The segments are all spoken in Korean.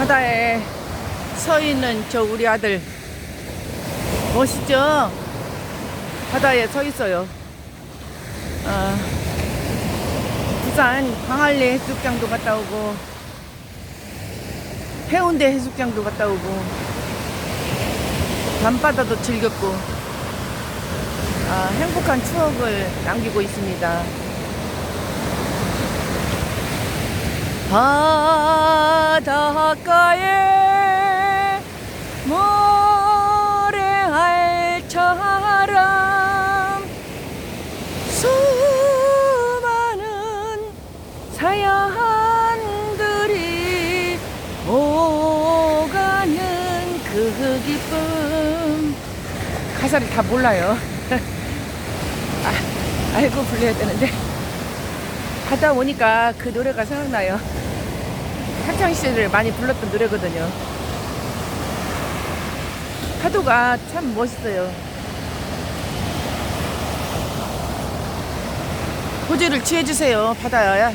바다에 서 있는 저 우리 아들 멋있죠? 바다에 서 있어요. 아, 부산 광안리 해수욕장도 갔다 오고 해운대 해수욕장도 갔다 오고 밤바다도 즐겼고 아, 행복한 추억을 남기고 있습니다. 바닷가에 모래알처럼 수많은 사연들이 오가는 그 기쁨. 가사를 다 몰라요. 아, 알고 불러야 되는데 가다 오니까 그 노래가 생각나요 학창 시절에 많이 불렀던 노래거든요. 파도가 참 멋있어요. 호주를 취해주세요, 바다야.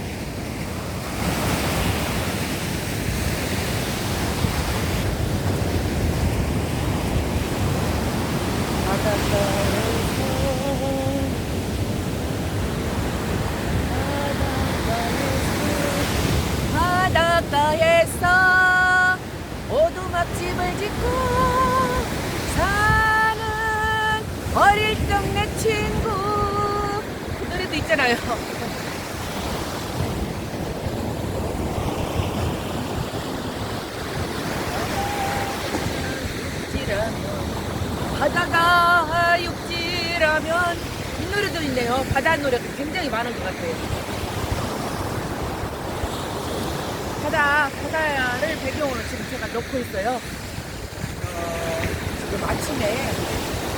바닷가에서 오두막집을 짓고 사는 어릴 적 내 친구. 그 노래도 있잖아요. 바다가 육지라면 이 노래도 있네요. 바다 노래가 굉장히 많은 것 같아요 바다, 바다를 배경으로 지금 제가 놓고 있어요. 어, 지금 아침에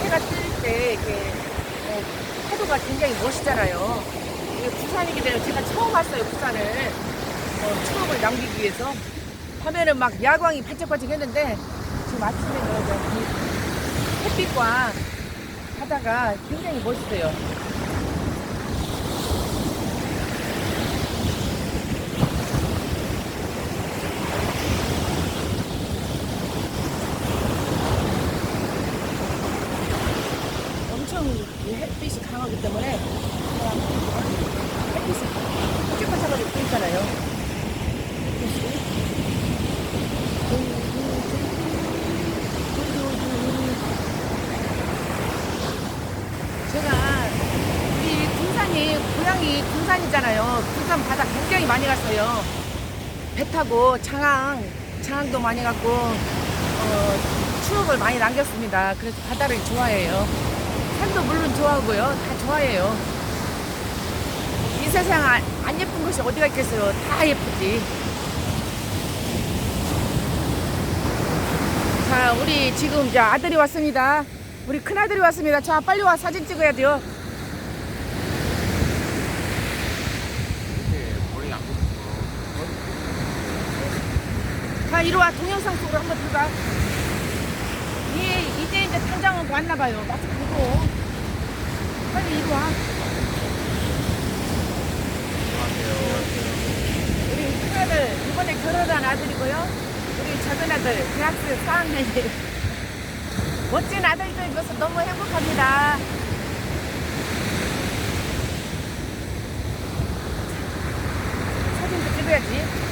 해가 뜰 때 이렇게 어, 파도가 굉장히 멋있잖아요. 이게 부산이기 때문에 제가 처음 왔어요, 부산을. 어, 추억을 남기기 위해서. 밤에는 막 야광이 반짝반짝 했는데 지금 아침에는 이 햇빛과 바다가 굉장히 멋있어요. 햇빛이 강하기 때문에 햇빛이 반짝반짝하게 보이잖아요. 제가 우리 군산이 고향이 군산이잖아요. 군산 바다 굉장히 많이 갔어요. 배 타고 장항 장항도 많이 갔고 어, 추억을 많이 남겼습니다. 그래서 바다를 좋아해요. 산도 물론 좋아하고요. 다 좋아해요. 이 세상 안, 안 예쁜 것이 어디가 있겠어요. 다 예쁘지. 자, 우리 지금 이제 아들이 왔습니다. 우리 큰아들이 왔습니다. 자, 빨리 와. 사진 찍어야 돼요. 자, 이리 와. 동영상 속으로 한번 들어가. 이제 탄장은 왔나봐요. 마스크 벗고. 빨리 이리 와. 우리 큰 아들, 이번에 결혼한 아들이고요. 우리 작은 아들, 대학생 4학년이. 멋진 아들들 있어서 너무 행복합니다. 사진도 찍어야지.